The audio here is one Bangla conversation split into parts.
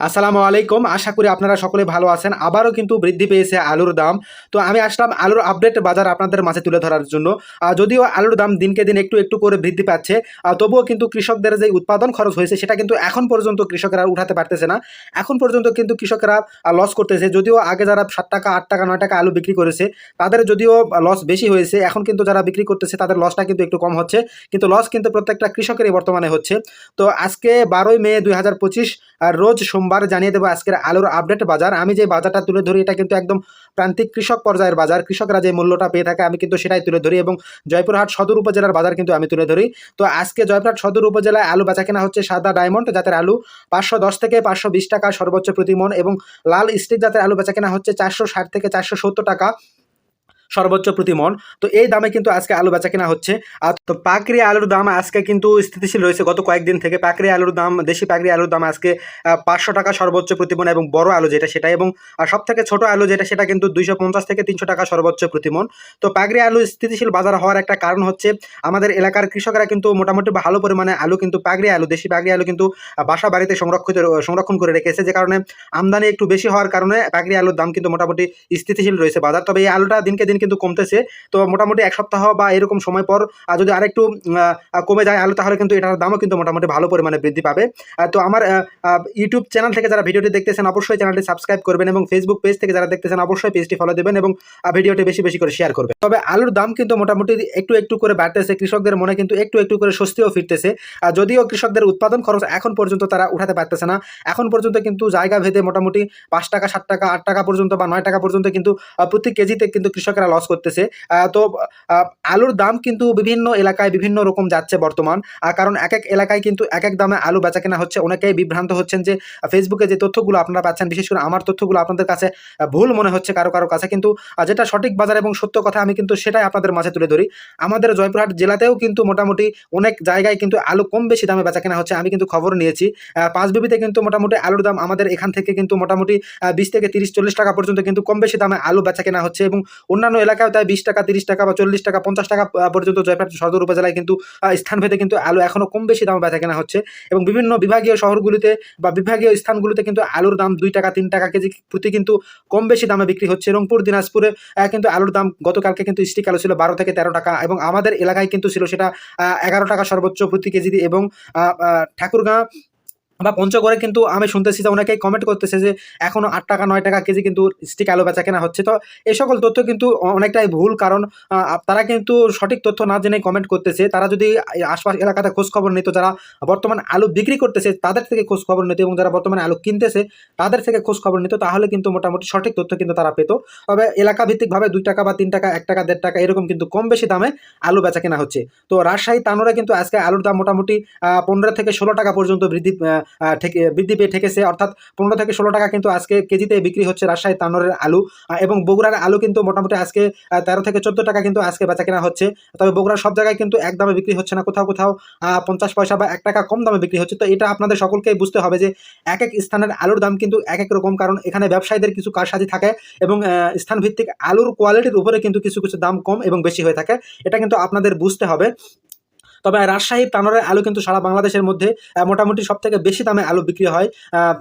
আসসালামু আলাইকুম। আশা করি আপনারা সকলে ভালো আছেন। আবারও কিন্তু বৃদ্ধি পেয়েছে আলুর দাম। তো আমি আসলাম আলুর আপডেট বাজার আপনাদের মাঝে তুলে ধরার জন্য। যদিও আলুর দাম দিনকে দিন একটু একটু করে বৃদ্ধি পাচ্ছে তবুও কিন্তু কৃষকদের যে উৎপাদন খরচ হয়েছে, সেটা কিন্তু এখন পর্যন্ত কৃষকেরা উঠাতে পারতেছে না। এখন পর্যন্ত কিন্তু কৃষকেরা লস করতেছে। যদিও আগে যারা সাত টাকা, আট টাকা, নয় টাকা আলু বিক্রি করেছে, তাদের যদিও লস বেশি হয়েছে। এখন কিন্তু যারা বিক্রি করতেছে, তাদের লসটা কিন্তু একটু কম হচ্ছে। কিন্তু লস কিন্তু প্রত্যেকটা কৃষকেরই বর্তমানে হচ্ছে। তো আজকে বারোই মে দুই হাজার পঁচিশ রোজ সোমবার জানিয়ে দেবো আজকের আলুর আপডেট বাজার। আমি যে বাজারটা তুলে ধরি, এটা কিন্তু একদম প্রান্তিক কৃষক পর্যায়ের বাজার। কৃষকরা যে মূল্যটা পেয়ে থাকে, আমি কিন্তু সেটাই তুলে ধরি এবং জয়পুরহাট সদর উপজেলার বাজার কিন্তু আমি তুলে ধরি। তো আজকে জয়পুরহাট সদর উপজেলায় আলু বেচা কেনা হচ্ছে সাদা ডায়মন্ড জাতের আলু পাঁচশো দশ থেকে পাঁচশো বিশ টাকা সর্বোচ্চ প্রতি মন এবং লাল স্টিক জাতের আলু বেচা কেনা হচ্ছে চারশো ষাট থেকে চারশো সত্তর টাকা। সর্বোচ্চ প্রতি মন তো এই দামে কিন্তু আজকে আলু বেচা কেনা হচ্ছে। আর তো পাকড়ি আলুর দাম আজকে কিন্তু স্থিতিশীল রয়েছে গত কয়েকদিন থেকে। পাকড়ি আলুর দাম, দেশি পাকড়ি আলুর দাম আজকে পাঁচশো টাকা সর্বোচ্চ প্রতি মন এবং বড় আলু যেটা সেটা এবং সব থেকে ছোট আলু যেটা সেটা কিন্তু দুইশো পঞ্চাশ থেকে তিনশো টাকা সর্বোচ্চ প্রতি মন তো পাকড়ি আলু স্থিতিশীল বাজার হওয়ার একটা কারণ হচ্ছে, আমাদের এলাকার কৃষকরা কিন্তু মোটামুটি ভালো পরিমাণে আলু কিন্তু পাকড়ি আলু, দেশি পাকড়ি আলু কিন্তু বাসা বাড়িতে সংরক্ষিত, সংরক্ষণ করে রেখেছে। যে কারণে আমদানি একটু বেশি হওয়ার কারণে পাকড়ি আলুর দাম কিন্তু মোটামুটি স্থিতিশীল রয়েছে বাজার। তবে এই আলুটা দিনকে দিন কিন্তু কমতেছে। তো মোটামুটি এক সপ্তাহ বা এরকম সময় পর যদি আরেকটু কমে যায় আলু, তাহলে কিন্তু এটার দামও কিন্তু মোটামুটি ভালো পরিমাণে বৃদ্ধি পাবে। তো আমার ইউটিউব চ্যানেল থেকে যারা ভিডিওটি দেখতেছেন, অবশ্যই চ্যানেলটি সাবস্ক্রাইব করবেন এবং ফেসবুক পেজ থেকে যারা দেখতেছেন, অবশ্যই পেজটি ফলো দেবেন এবং ভিডিওটি বেশি বেশি করে শেয়ার করবেন। তবে আলুর দাম কিন্তু মোটামুটি একটু একটু করে বাড়তেছে, কৃষকদের মনে কিন্তু একটু একটু করে স্বস্তিও ফিরতেছে। আর যদিও কৃষকদের উৎপাদন খরচ এখন পর্যন্ত তারা উঠাতে পারতেছে না। এখন পর্যন্ত কিন্তু জায়গা ভেদে মোটামুটি পাঁচ টাকা, সাত টাকা, আট টাকা পর্যন্ত বা নয় টাকা পর্যন্ত কিন্তু প্রতি কেজিতে কিন্তু কৃষকেরা লস করতেছে। তো আলুর দাম কিন্তু বিভিন্ন এলাকায় বিভিন্ন রকম যাচ্ছে বর্তমান। কারণ এক এক এলাকায় কিন্তু এক এক দামে আলু বেচা কেনা হচ্ছে। অনেকেই বিভ্রান্ত হচ্ছেন যে ফেসবুকে যে তথ্যগুলো আপনারা পাচ্ছেন, বিশেষ করে আমার তথ্যগুলো আপনাদের কাছে ভুল মনে হচ্ছে কারও কারও কাছে। কিন্তু যেটা সঠিক বাজার এবং সত্য কথা আমি কিন্তু সেটাই আপনাদের মাঝে তুলে ধরি। আমাদের জয়পুরহাট জেলাতেও কিন্তু মোটামুটি অনেক জায়গায় কিন্তু আলু কম বেশি দামে বেচা কেনা হচ্ছে আমি কিন্তু খবর নিয়েছি। পাঁচ বিবিতে কিন্তু মোটামুটি আলুর দাম আমাদের এখান থেকে কিন্তু মোটামুটি বিশ থেকে তিরিশ, চল্লিশ টাকা পর্যন্ত কিন্তু কম বেশি দামে আলু বেচা কেনা হচ্ছে এবং অন্যান্য এলাকায় তাই বিশ টাকা, তিরিশ টাকা বা চল্লিশ টাকা, পঞ্চাশ টাকা পর্যন্ত জয়পুরহাট সদর উপজেলায় কিন্তু স্থানভেদে কিন্তু আলু এখনও কম বেশি দামে বেচা কেনা হচ্ছে। এবং বিভিন্ন বিভাগীয় শহরগুলিতে বা বিভাগীয় স্থানগুলিতে কিন্তু আলুর দাম দুই টাকা, তিন টাকা কেজি প্রতি কিন্তু কম বেশি দামে বিক্রি হচ্ছে। রংপুর, দিনাজপুরে কিন্তু আলুর দাম গতকালকে কিন্তু স্টিক আলু ছিল বারো থেকে তেরো টাকা এবং আমাদের এলাকায় কিন্তু ছিল সেটা এগারো টাকা সর্বোচ্চ প্রতি কেজি এবং ঠাকুরগাঁ বা পঞ্চগড়ে কিন্তু আমি শুনতেছি যে অনেকেই কমেন্ট করতেছে যে এখনও আট টাকা, নয় টাকা কেজি কিন্তু স্টিক আলু বেচা কেনা হচ্ছে। তো এই সকল তথ্য কিন্তু অনেকটাই ভুল কারণ তারা কিন্তু সঠিক তথ্য না জেনে কমেন্ট করতেছে। তারা যদি আশপাশ এলাকাতে খোঁজ খবর নিত, যারা বর্তমান আলু বিক্রি করতেছে, তাদের থেকে খোঁজ খবর নিত এবং যারা বর্তমানে আলু কিনতেছে, তাদের থেকে খোঁজ খবর নিত, তাহলে কিন্তু মোটামুটি সঠিক তথ্য কিন্তু তারা পেত। তবে এলাকা ভিত্তিকভাবে দুই টাকা বা তিন টাকা, এক টাকা, দেড় টাকা এরকম কিন্তু কম বেশি দামে আলু বেচা কেনা হচ্ছে। তো রাজশাহী, তানোরে কিন্তু আজকে আলুর দাম মোটামুটি পনেরো থেকে ষোলো টাকা পর্যন্ত বৃদ্ধি ঠেকে, বৃদ্ধি পেয়ে ঠেকেছে। অর্থাৎ পনেরো থেকে ষোলো টাকা কিন্তু আজকে কেজিতে বিক্রি হচ্ছে রাজশাহী তানোরের আলু। এবং বগুড়ার আলু কিন্তু মোটামুটি আজকে তেরো থেকে চোদ্দ টাকা কিন্তু আজকে বেচা কেনা হচ্ছে। তবে বগুড়ার সব জায়গায় কিন্তু এক দামে বিক্রি হচ্ছে না। কোথাও কোথাও পঞ্চাশ পয়সা বা এক টাকা কম দামে বিক্রি হচ্ছে। তো এটা আপনাদের সকলকেই বুঝতে হবে যে এক এক স্থানের আলুর দাম কিন্তু এক এক রকম। কারণ এখানে ব্যবসায়ীদের কিছু কারসাজি থাকে এবং স্থানভিত্তিক আলুর কোয়ালিটির উপরে কিন্তু কিছু কিছু দাম কম এবং বেশি হয়ে থাকে। এটা কিন্তু আপনাদের বুঝতে হবে। তবে রাজশাহী তানোরের আলু কিন্তু সারা বাংলাদেশের মধ্যে মোটামুটি সব থেকে বেশি দামে আলু বিক্রি হয়।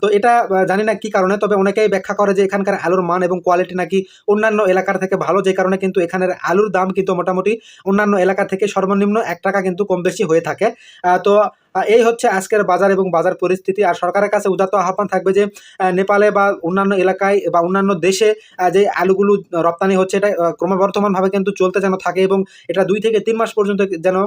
তো এটা জানি না কি কারণে, তবে অনেকেই ব্যাখ্যা করে যে এখানকার আলুর মান এবং কোয়ালিটি নাকি অন্যান্য এলাকার থেকে ভালো, যে কারণে কিন্তু এখানের আলুর দাম কিন্তু মোটামুটি অন্যান্য এলাকা থেকে সর্বনিম্ন এক টাকা কিন্তু কম বেশি হয়ে থাকে। তো এই হচ্ছে আজকের বাজার এবং বাজার পরিস্থিতি। আর সরকারের কাছে উদাত্ত আহ্বান থাকবে যে নেপালে বা অন্যান্য এলাকায় বা অন্যান্য দেশে যে আলুগুলো রপ্তানি হচ্ছে, এটা ক্রমবর্ধমানভাবে কিন্তু চলতে যেন থাকে এবং এটা দুই থেকে তিন মাস পর্যন্ত যেন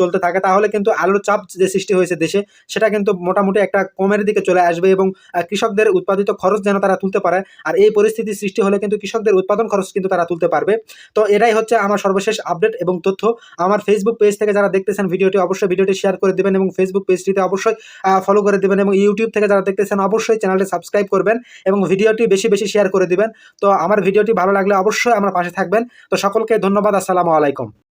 চলতে থাকে। তাহলে কিন্তু আলুর চাপ যে সৃষ্টি হয়েছে দেশে, সেটা কিন্তু মোটামুটি একটা কমের দিকে চলে আসবে এবং কৃষকদের উৎপাদিত খরচ যেন তারা তুলতে পারে। আর এই পরিস্থিতি সৃষ্টি হলে কিন্তু কৃষকদের উৎপাদন খরচ কিন্তু তারা তুলতে পারবে। তো এটাই হচ্ছে আমার সর্বশেষ আপডেট এবং তথ্য। আমার ফেসবুক পেজ থেকে যারা দেখতেছেন ভিডিওটি, অবশ্যই ভিডিওটি শেয়ার করে দেবেন এবং ফেসবুক পেজটিতে অবশ্যই ফলো করে দেবেন এবং ইউটিউব থেকে যারা দেখতেছেন, অবশ্যই চ্যানেলটি সাবস্ক্রাইব করবেন এবং ভিডিওটি বেশি বেশি শেয়ার করে দিবেন। তো আমার ভিডিওটি ভালো লাগলে অবশ্যই আমার পাশে থাকবেন। তো সকলকে ধন্যবাদ, আসসালামু আলাইকুম।